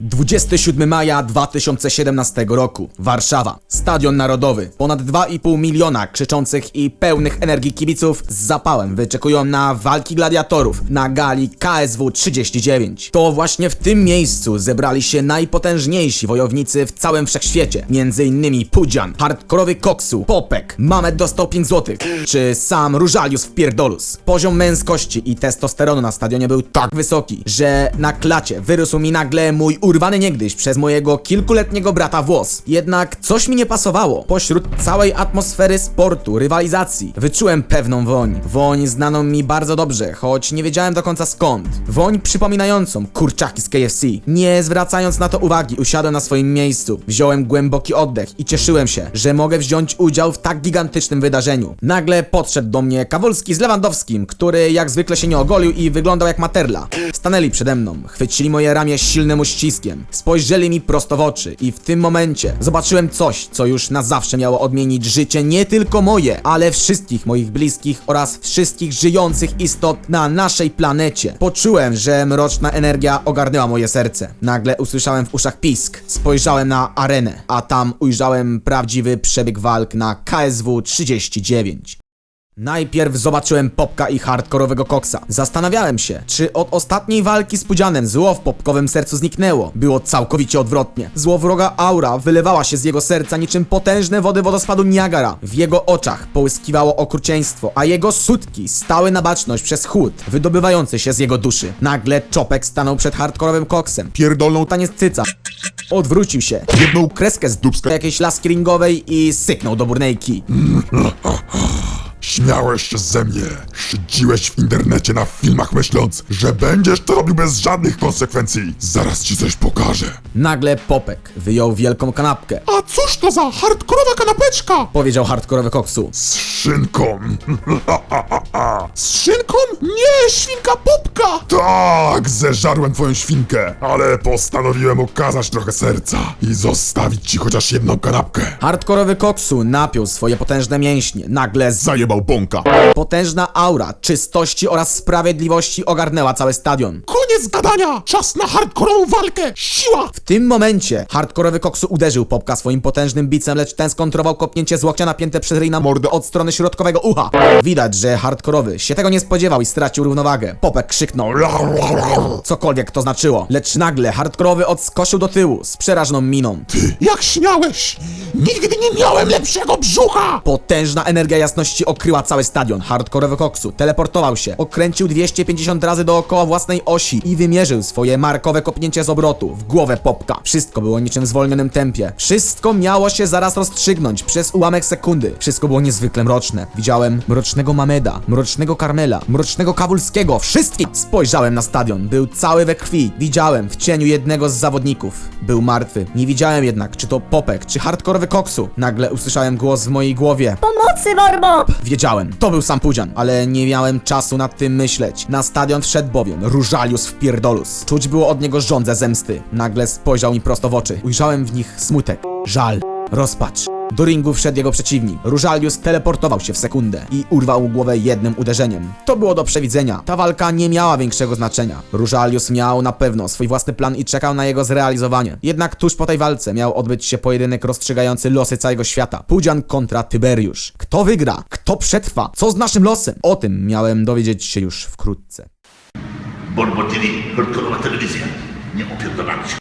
27 maja 2017 roku. Warszawa. Stadion Narodowy. Ponad 2,5 miliona krzyczących i pełnych energii kibiców z zapałem wyczekują na walki gladiatorów na gali KSW 39. To właśnie w tym miejscu zebrali się najpotężniejsi wojownicy w całym wszechświecie. Innymi Pudzian, hardkorowy Koksu, Popek, Mamet dostał 5 zł, czy sam Różalius w Pierdolus. Poziom męskości i testosteronu na stadionie był tak wysoki, że na klacie wyrósł mi nagle mój urwany niegdyś przez mojego kilkuletniego brata włos. Jednak coś mi nie pasowało. Pośród całej atmosfery sportu, rywalizacji, wyczułem pewną woń. Woń znaną mi bardzo dobrze, choć nie wiedziałem do końca skąd. Woń przypominającą kurczaki z KFC. Nie zwracając na to uwagi, usiadłem na swoim miejscu. Wziąłem głęboki oddech i cieszyłem się, że mogę wziąć udział w tak gigantycznym wydarzeniu. Nagle podszedł do mnie Kawolski z Lewandowskim, który jak zwykle się nie ogolił i wyglądał jak materla. Stanęli przede mną, chwycili moje ramię silnym spojrzeli mi prosto w oczy i w tym momencie zobaczyłem coś, co już na zawsze miało odmienić życie nie tylko moje, ale wszystkich moich bliskich oraz wszystkich żyjących istot na naszej planecie. Poczułem, że mroczna energia ogarnęła moje serce. Nagle usłyszałem w uszach pisk, spojrzałem na arenę, a tam ujrzałem prawdziwy przebieg walk na KSW 39. Najpierw zobaczyłem Popka i hardkorowego koksa. Zastanawiałem się, czy od ostatniej walki z Pudzianem zło w Popkowym sercu zniknęło. Było całkowicie odwrotnie. Złowroga aura wylewała się z jego serca niczym potężne wody wodospadu Niagara. W jego oczach połyskiwało okrucieństwo, a jego sutki stały na baczność przez chłód wydobywający się z jego duszy. Nagle Czopek stanął przed hardkorowym koksem. Pierdolną Taniec cyca. Odwrócił się, jedną kreskę z dubska jakiejś laski ringowej i syknął do burnejki. Śmiałeś się ze mnie. Szydziłeś w internecie na filmach myśląc, że będziesz to robił bez żadnych konsekwencji. Zaraz ci coś pokażę. Nagle Popek wyjął wielką kanapkę. A cóż to za hardkorowa kanapeczka? Powiedział hardkorowy koksu. Z szynką. Z szynką? Nie, świnka popka! Tak, zeżarłem twoją świnkę, ale postanowiłem okazać trochę serca i zostawić ci chociaż jedną kanapkę. Hardkorowy koksu napiął swoje potężne mięśnie. Nagle z... Zajebał bąka. potężna aura czystości oraz sprawiedliwości ogarnęła cały stadion. Koniec gadania! Czas na hardkorową walkę! Siła! W tym momencie hardkorowy koksu uderzył Popka swoim potężnym bicem, lecz ten skontrował kopnięcie z łokcia napięte przez ryj na mordę od strony środkowego ucha. Widać, że hardkorowy się tego nie spodziewał i stracił równowagę. Popek krzyknął cokolwiek to znaczyło, lecz nagle hardkorowy odskoczył do tyłu z przerażoną miną. Jak śmiałeś! Nigdy nie miałem lepszego brzucha! Potężna energia jasności okryła cały stadion. Hardkorowy koksu teleportował się, okręcił 250 razy dookoła własnej osi i wymierzył swoje markowe kopnięcie z obrotu w głowę Popka. Wszystko było niczym w zwolnionym tempie. Wszystko miało się zaraz rozstrzygnąć przez ułamek sekundy. Wszystko było niezwykle mroczne. Widziałem mrocznego Mameda, mrocznego Karmela, mrocznego Kawulskiego, wszystkich! Spojrzałem na stadion, był cały we krwi. Widziałem w cieniu jednego z zawodników. Był martwy. Nie widziałem jednak, czy to Popek, czy hardkorowy koksu. Nagle usłyszałem głos w mojej głowie. Pomocy, Morbo! Wiedziałem, to był sam Pudzian, ale nie miałem czasu nad tym myśleć. Na stadion wszedł bowiem Różalius w Pierdolus. Czuć było od niego żądzę zemsty. Nagle spojrzał mi prosto w oczy. Ujrzałem w nich smutek, żal, rozpacz. Do ringu wszedł jego przeciwnik. Różalius teleportował się w sekundę i urwał głowę jednym uderzeniem. To było do przewidzenia. Ta walka nie miała większego znaczenia. Różalius miał na pewno swój własny plan i czekał na jego zrealizowanie. Jednak tuż po tej walce miał odbyć się pojedynek rozstrzygający losy całego świata. Pudzian kontra Tyberiusz. Kto wygra? Kto przetrwa? Co z naszym losem? O tym miałem dowiedzieć się już wkrótce. Borbo TV, hardkorowa telewizja. Nie opierdolamy się.